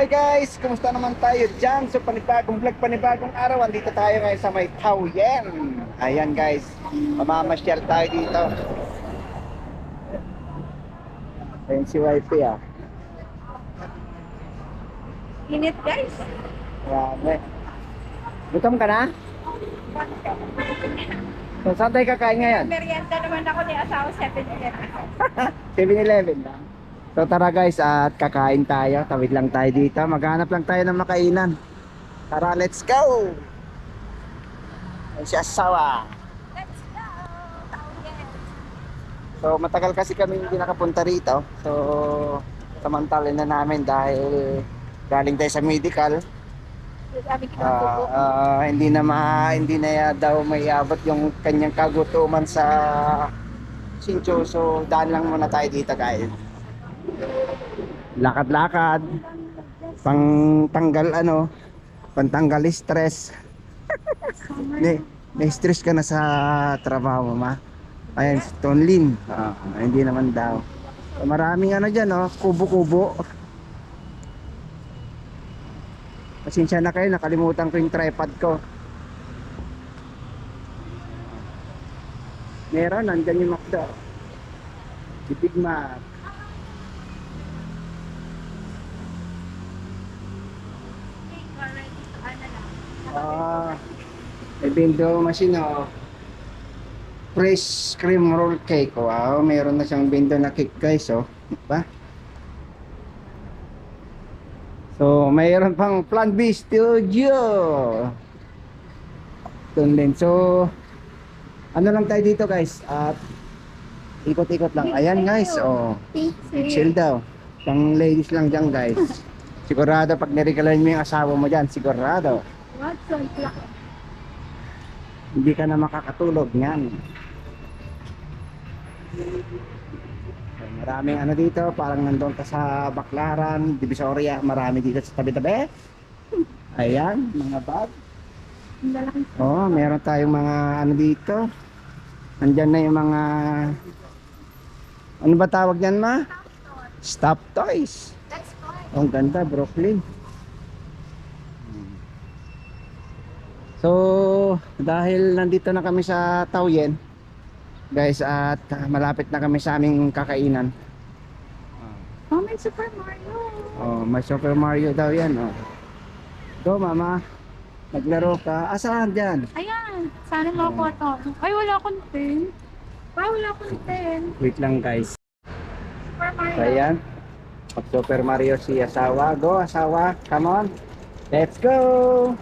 Hi guys! Kumusta naman tayo dyan sa panibagong vlog, panibagong araw? Andito tayo ngayon sa may Tauyen. Ayan guys, mamamasyal tayo dito. Ayan si Wifey ah. Init guys. Grabe. Gutom ka na? So, saan tayo kakain ngayon? Merienda naman ako ni asawa 7-Eleven. 7-Eleven lang. So tara guys, at kakain tayo. Tawid lang tayo dito. Maghanap lang tayo ng makainan. Tara, let's go! Ayan si asawa. Let's go! So matagal kasi kami hindi nakapunta rito. So samantalin na namin dahil galing tayo sa medical. Ah, ah, hindi na ma, hindi na ya- daw may abot yung kanyang kagutuman sa Sincho. So daan lang muna tayo dito guys. Lakad-lakad. Pang tanggal ano, pantanggal stress. Ni, stress ka na sa trabaho ma. Ayan, Tonlin. Ah, hindi naman daw. So, maraming ano dyan, oh, kubo-kubo. Pasensya na kayo, nakalimutan ko yung tripod ko. Meron, nandyan yung McDo. Si Big Mac. Ah, window machine oh. Fresh cream roll cake. Wow, meron na siyang window na cake guys oh. Ba? So, mayroon pang Plan B Studio. Doon din. So, ano lang tayo dito guys? At ikot-ikot lang. Ayan guys, oh. Chill daw. Pang ladies lang dyan guys. Sigurado pag niregalan mo yung asawa mo dyan, sigurado. What's? Hindi ka na makakatulog yan. So, maraming ano dito, parang nandun ka sa Baclaran, Divisoria, marami dito sa tabi-tabi. Ayan, mga bag. Oh, meron tayong mga ano dito. Andyan na yung mga ano ba tawag yan ma? Stop toys. That's fine. Ang ganda, Brooklyn. So, dahil nandito na kami sa Tauyen, guys, at ah, malapit na kami sa aming kakainan. Oh, may Super Mario. Oh, may Super Mario daw yan, oh. Go, mama. Naglaro ka. Asahan dyan? Ayan. Sana makakuha to. Ay, wala akong 10. Ay, wala akong 10. Wait lang, guys. Super Mario. So, ayan. Pag Super Mario si asawa. Go, asawa. Come on. Let's go!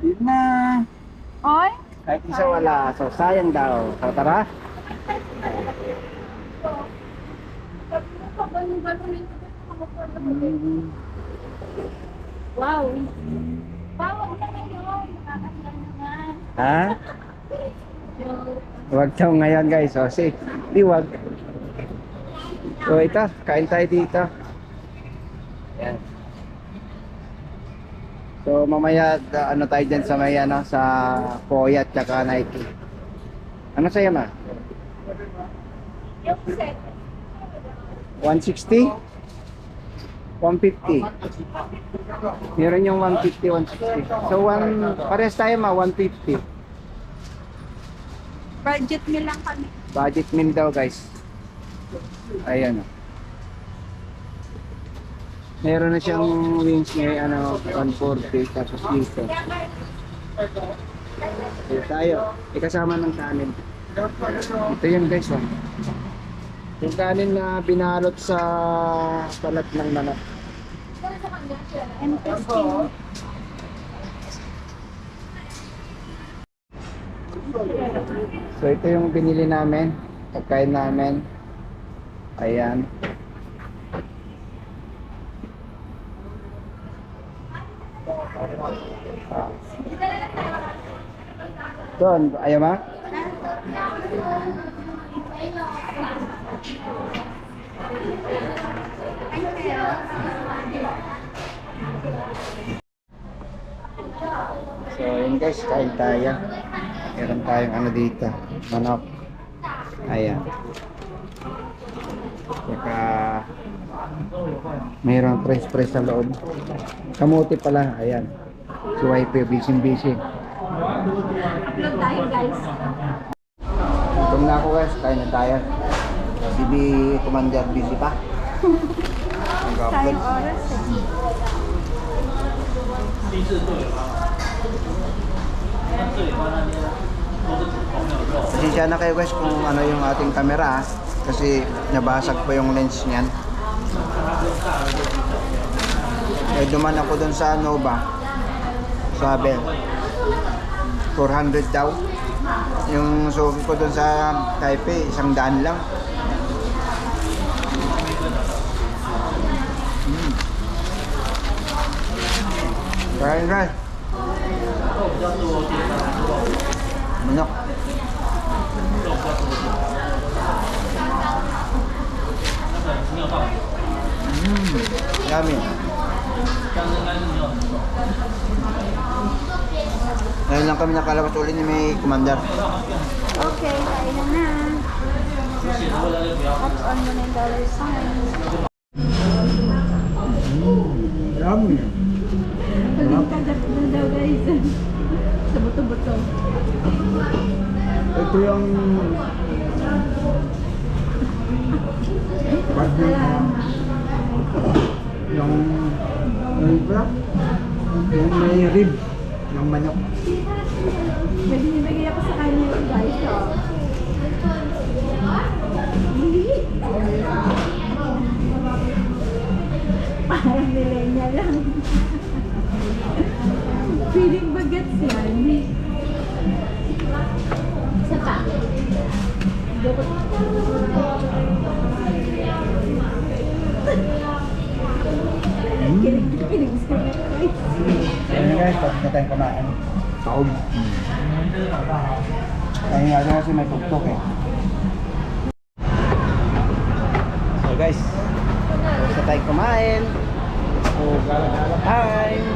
Yun na. Ay, Kahit isa wala. So, sayang daw. Tara. ito. Wow. Wow, wag na ngayon. Nakakasal naman. Ha? Huwag daw ngayon, guys. So, si, di wag. So, ito. Kain tayo dito. Ayan. So, mamaya, da- ano tayo dyan sa may, ano, sa Poya at saka Nike. Ano sa'yo, ma? Yung set. 160? 150. Meron yung 150, 160. So, one, pares tayo ma, 150. Budget meal lang kami. Budget meal daw, guys. Ayan. oh. Meron na siyang wings ngayon, ano, 140, tapos dito. Dito tayo. Ikasama ng kanin. Ito yun, guys, oh. Yung kanin na binalot sa balat ng manok. So ito yung binili namin, pagkain namin. Ayan. Doon, ayaw ma? So yun guys, kain tayo. Meron tayong ano dito, manok. Ayan. Saka Mayroon press press sa loob. Kamuti pala, ayan. Si wife, busy busy. Upload tayo guys. Gutom na ako guys, kain na tayo. Si B Commander busy pa. Tayong oras eh. Pasensya na kayo guys kung ano yung ating camera kasi nabasag po yung lens niyan. Eh duman ako dun sa Nova. Sabi 400 daw. Yung suki ko dun sa Taipei, isang daan lang. Mm. Kain guys. Manok. Mm, yummy. Ngayon lang kami nakalabas ulit ni may commander. Okay, kain na na. Touch on mo na yung dollar sign. Yummy. Pagkagap na daw guys. Sa buto-buto. Ito yung yung yung pala yung may rib ng manok. May binibigay ako sa kanya yung guys. Oh. Parang millennial lang. Feeling bagets yan. Isa pa. Kinig-kinig sa guys. Guys, pag na tayong kumain. Taob. Ayun nga doon kasi may tuktok eh. So guys, tapos na tayong kumain. So, time.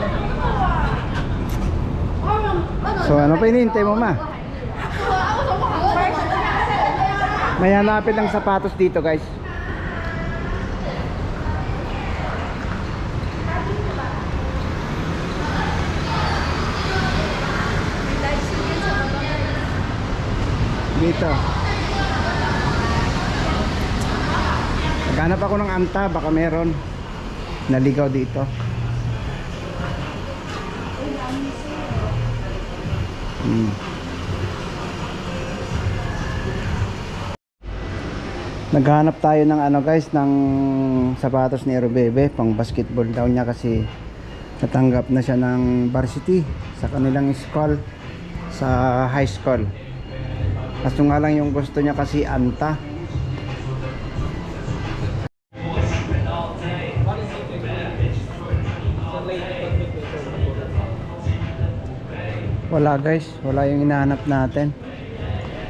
So ano pa hinihintay mo ma? May hanapin lang sapatos dito guys. Dito. Naghanap ako ng anta, baka meron. Naligaw dito. Hmm. Naghanap tayo ng ano guys ng sapatos ni Robebe pang basketball daw niya kasi natanggap na siya ng varsity sa kanilang school sa high school. Kaso nga lang yung gusto niya kasi anta. Wala guys, wala yung hinahanap natin.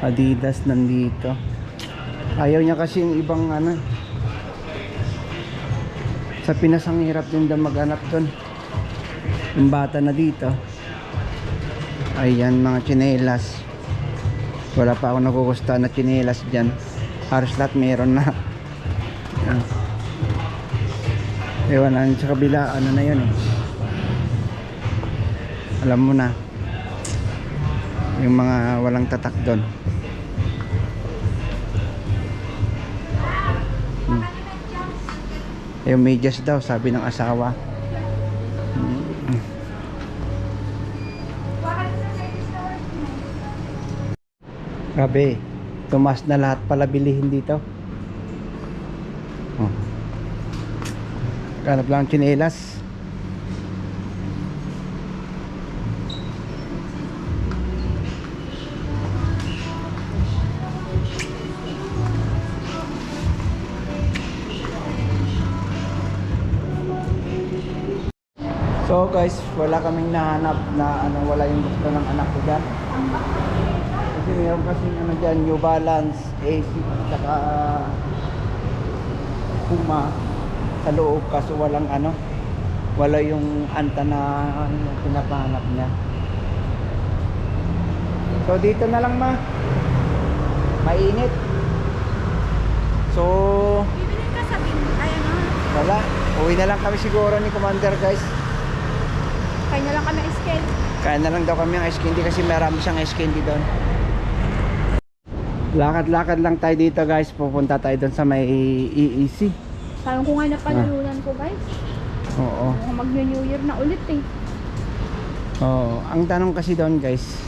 Adidas nandito. Ayaw niya kasi yung ibang ano. Sa Pinas ang hirap din daw maghanap doon. Yung bata na dito. Ayan mga tsinelas. Wala pa ako nakukusta na tsinelas dyan. Halos lahat meron na. Ayan. Ewan na sa kabila, ano na yun eh. Alam mo na. Yung mga walang tatak doon. Hmm. Yung medyas daw, sabi ng asawa. Grabe. Tumas na lahat pala bilihin dito. Oh. Ganap lang ang tsinelas. So guys, wala kaming nahanap na ano, wala yung gusto ng anak ko dyan. Kasi meron kasing ano dyan, New Balance, AC, saka Puma sa loob kaso walang ano, wala yung anta na ano, pinapahanap niya. So dito na lang ma. Mainit. So Bibili ka sa bin. Ayan o. wala. Uwi na lang kami siguro ni Commander guys. Kaya na lang kami scale. Kaya na lang daw kami ang ice candy kasi marami siyang ice candy doon. Lakad-lakad lang tayo dito guys. Pupunta tayo doon sa may EEC. Parang ko nga napanalunan ko guys. Oo. Mag-New Year na ulit eh. Oo. Ang tanong kasi doon guys.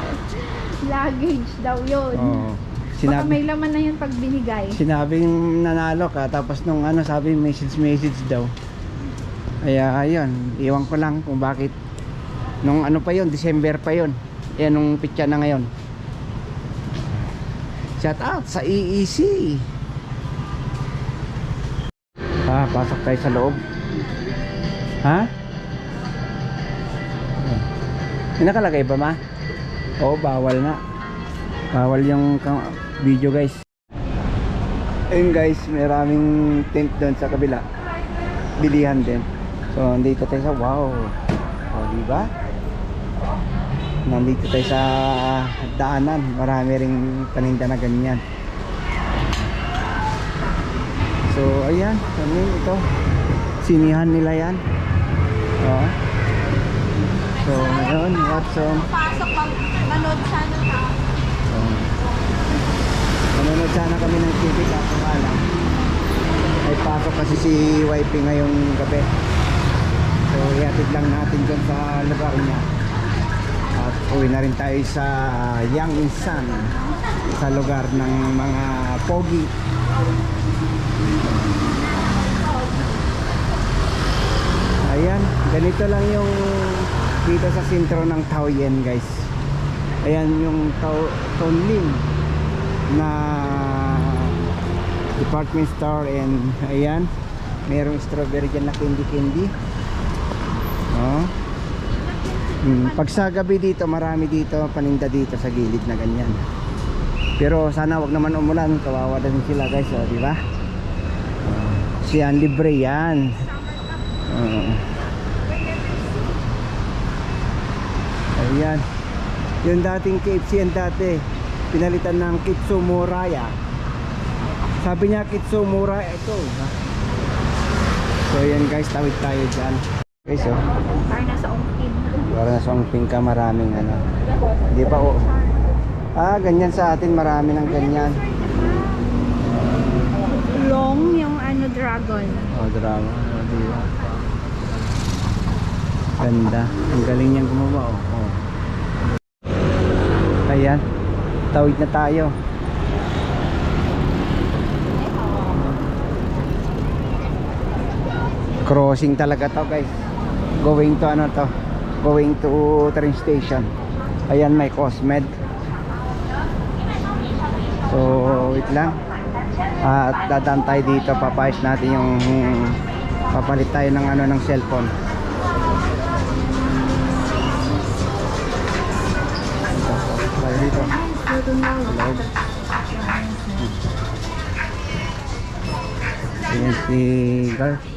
Luggage daw yun. Oo. Baka Sinabi, may laman na yun pag binigay. sinabing nanalo ka tapos nung ano sabi message message daw. Kaya ayun, iwan ko lang kung bakit nung ano pa yon December pa yon Yan nung pitya na ngayon. Shout out sa EEC. Ah, pasok tayo sa loob. Ha? May nakalagay ba ma? Oo, bawal na. Bawal yung video guys. Ayun guys, maraming tent doon sa kabila. Bilihan din. So, nandito tayo sa wow. O, di ba? Nandito tayo sa daanan. Marami ring paninda na ganyan. So, ayan. Ano ito? Sinihan nila yan. O. So, ngayon, Watson. Pasok pag manood sana na. So, Nanonood sana kami ng TV kaso nga lang ay pasok kasi si YP ngayong gabi so ihatid lang natin dyan sa lugar niya uwi na rin tayo sa Yang Insan sa lugar ng mga pogi ayan ganito lang yung dito sa sentro ng Taoyuan guys ayan yung Tao Tonlin na department store and ayan merong strawberry dyan na candy candy. Hmm, pag sa gabi dito marami dito paninda dito sa gilid na ganyan pero sana wag naman umulan kawawa din sila guys oh, di ba oh. siyan libre yan oh. ayan yung dating KFC yan dati pinalitan ng Kitsumuraya sabi niya Kitsumura ito ha? so yan guys tawid tayo dyan guys oh Parang nasa ongkin. Para sa Songping ka maraming ano. Di ba oh. Ah ganyan sa atin marami ng ganyan. Long yung ano dragon. oh drama oh, di ba? Ganda. Ang galing niyang gumawa oh, oh. ayan. Tawid na tayo. Crossing talaga to guys. Going to ano to going to train station. Ayan may Cosmed. So wait lang. At dadaan tayo dito papayos natin yung papalit tayo ng ano ng cellphone. Tayo dito. Loob. Ayan si Garth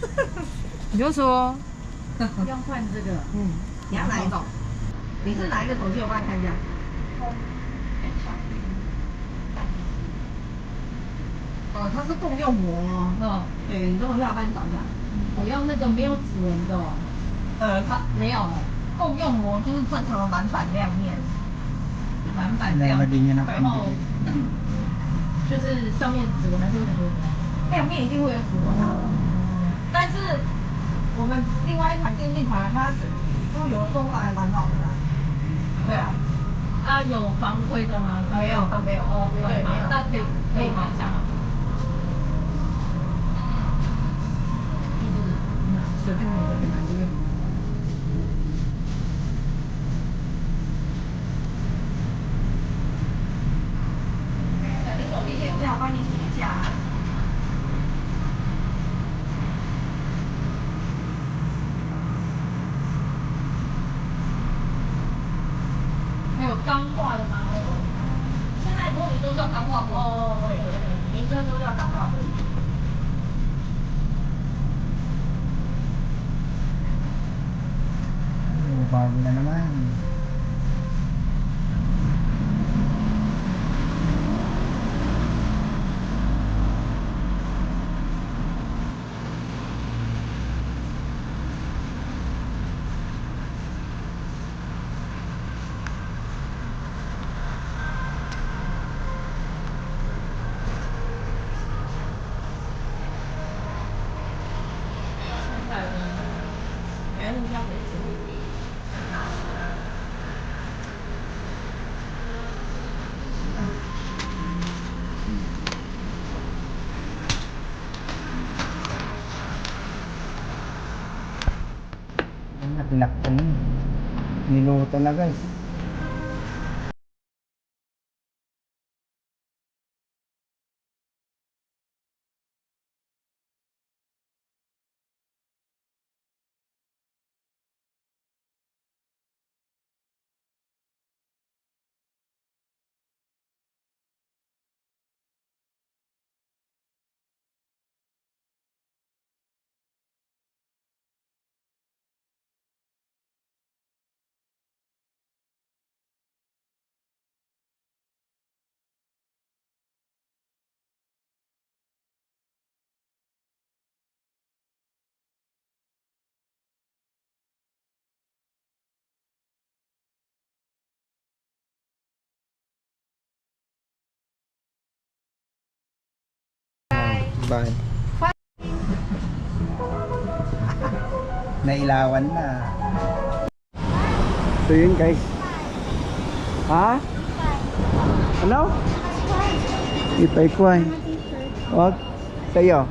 你就说要换这个，嗯，你要哪一种？你是哪一个手机？我帮你看一下。哦，它是共用膜哦。嗯，对，你等我一下，我帮你找一下。我要那个没有指纹的哦。呃，它没有，共用膜就是正常的满版亮面，满版亮面，然后就是上面指纹还是有很多亮面一定会有指纹啊。但是我们另外一款电竞款，它是都有的动画还蛮好的啦。对啊。它有防灰的吗？没有，它没有。哦，对，没有。那可以可以买一下吗？就是随便买的买这个。你手机线不要，我帮你哦哦哦，都要盘化户。Bao na năm anh? Ayun na, tinakpan na. Niluto na guys. Bye. Nailawan na. So yun guys. Ha? Ano? Ipay ko ay. Wag. Sa'yo.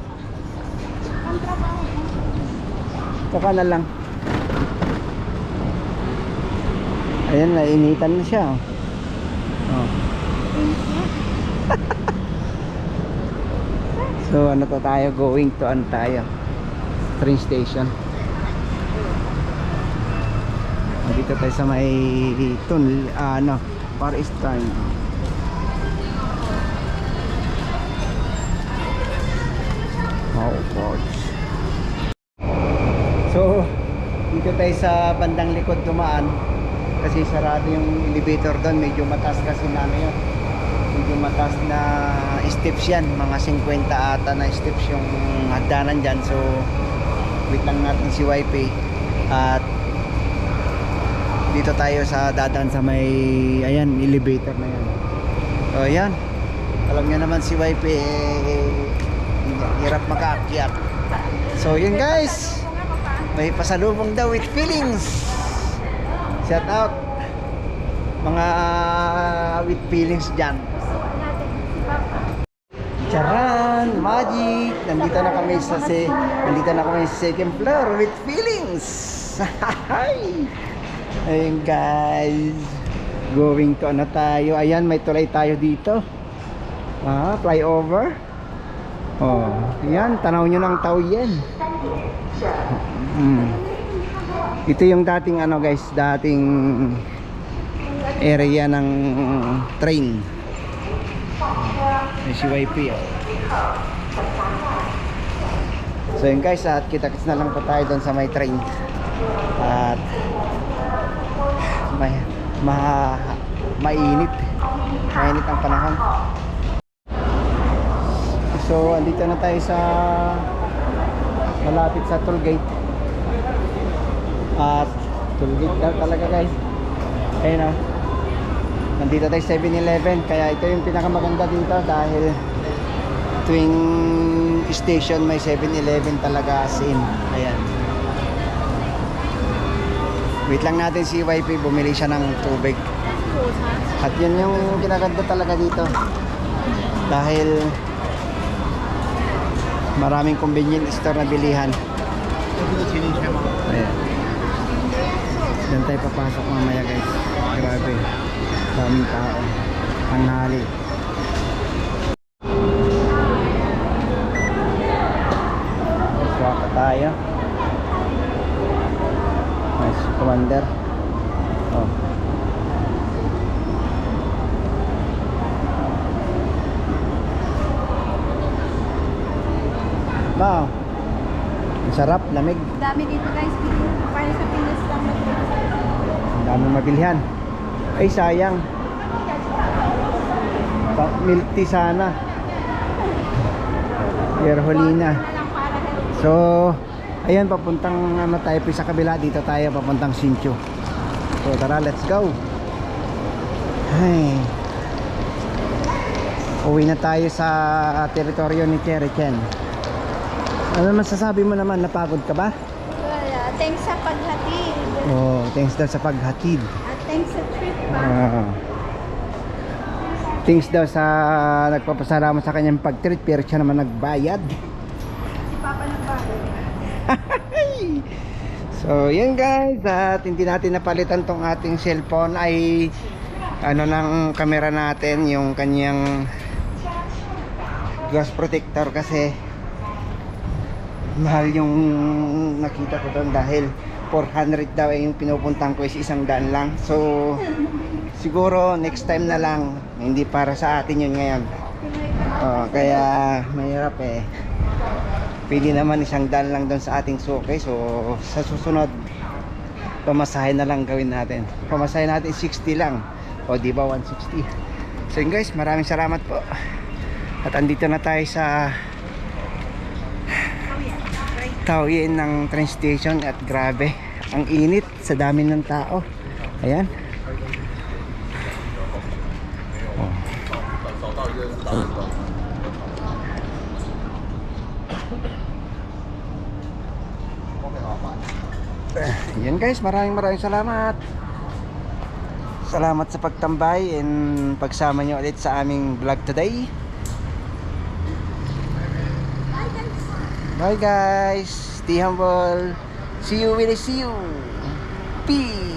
Saka na lang. Ayan, nainitan na siya. Oh. So ano to tayo? Going to ano tayo train station. Dito tayo sa may tunnel ah, ano Far Eastern Wow Forge So dito tayo sa bandang likod dumaan. Kasi sarado yung elevator doon. Medyo mataas kasi na yun medyo mataas na steps yan. Mga 50 ata na steps yung hagdanan dyan. So wait lang natin si YP at dito tayo sa dadaan sa may ayan elevator na yan. So ayan. Alam nyo naman si YP eh, hirap makaakyat. So yun guys. May pasalubong daw with feelings. Shout out. Mga with feelings dyan Charan, magic. Nandito na kami sa se nandito na kami sa second floor with feelings. Hi. Ayun guys. Going to ano tayo? Ayan, may tulay tayo dito. Ah, flyover. Oh, ayan, tanaw nyo ng tao yan. Mm. Ito yung dating ano guys, dating area ng train. May si YP ah. So yun guys, at kita-kits na lang po tayo doon sa may train. At may ma mainit. Mainit ang panahon. So andito na tayo sa malapit sa toll gate. At toll gate daw talaga guys. Ayun oh. Nandito tayo sa 7-Eleven kaya ito yung pinakamaganda dito dahil tuwing station may 7-Eleven talaga as in. Ayan. Wait lang natin si YP, bumili siya ng tubig. At yun yung kinaganda talaga dito. Dahil maraming convenient store na bilihan. Ayan. Diyan tayo papasok mamaya guys. Grabe. Daming tao. Tanghali. Swak tayo. Nice commander. Oh. Wow. Ang sarap, lamig. Dami dito guys. Parang sa Pinas lang. Ang daming mabilihan. Ay, sayang. Milk tea sana. Yerholina. So, ayan, papuntang ano tayo sa kabila. Dito tayo, papuntang Sincho. So, tara, let's go. Ay. Uwi na tayo sa teritoryo ni Cherry Chen. Ano masasabi mo naman? Napagod ka ba? Wala. Thanks sa paghatid. Oh, thanks daw sa paghatid. Pa. Ah. Thanks daw sa nagpapasalamat sa kanyang pag-treat pero siya naman nagbayad. Nagbago. So, yan guys. At hindi natin napalitan tong ating cellphone ay ano ng camera natin, yung kanyang glass protector kasi mahal yung nakita ko doon dahil 400 daw ay yung pinupuntang ko is isang daan lang. So, siguro next time na lang. Hindi para sa atin yun ngayon. Oh, kaya mahirap eh. Pwede naman isang daan lang doon sa ating suki. So, sa susunod, pamasahe na lang gawin natin. Pamasahe natin 60 lang. O, di ba 160? So, guys, maraming salamat po. At andito na tayo sa Taoyin ng train station at grabe, ang init sa dami ng tao. Ayan. Yan guys, maraming maraming salamat. Salamat sa pagtambay and pagsama nyo ulit sa aming vlog today. Bye guys. Stay humble. See you, really see you. Peace.